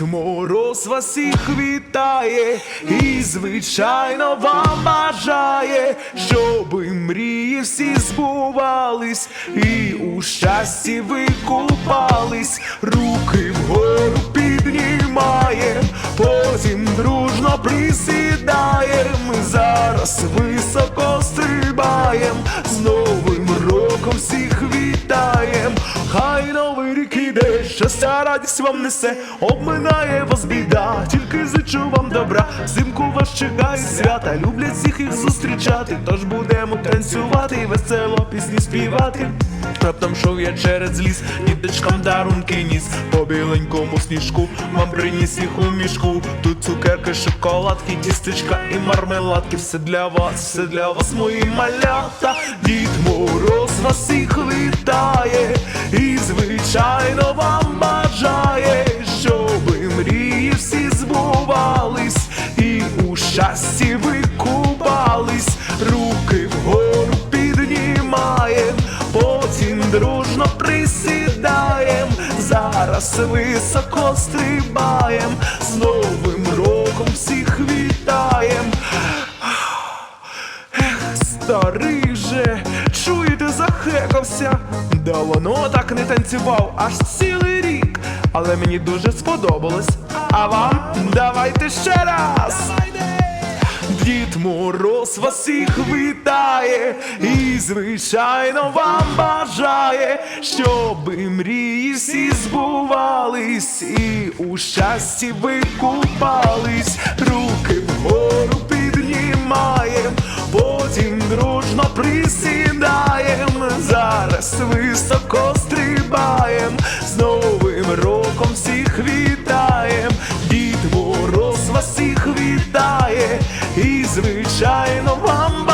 Мороз вас всіх вітає і, звичайно, вам бажає, щоби мрії всі збувались, і у щасті ви купались, руки вгору піднімаєм, потім дружно присідаєм, зараз високо вітаєм, хай новий рік іде, щастя радість вам несе, обминає вас біда, тільки зичу вам добра, взимку вас чекає свята, люблять всіх їх зустрічати, тож будемо танцювати, весело пісні співати. Раптом шов я через ліс, діточкам дарунки ніс по біленькому сніжку, вам приніс їх у мішку. Тут цукерки, шоколадки, тістечка і мармеладки. Все для вас, все для вас, мої малята. Звичайно вам бажає, щоби мрії всі збувались, і у щасті ви купались, руки вгору піднімаєм, потім дружно присідаєм, зараз високо стрибаєм, з Новим роком всіх вітаєм. Ех, старий же, захекався. Давно так не танцював, аж цілий рік. Але мені дуже сподобалось. А вам давайте ще раз. Дід Мороз вас всіх вітає і, звичайно, вам бажає, щоби мрії всі збувались, і у щасті ви купались, руки вгору піднімаєм, потім дружно зараз високо стрибаєм, з Новим роком всіх вітаєм, Дід Мороз вас всіх вітає, і звичайно вам.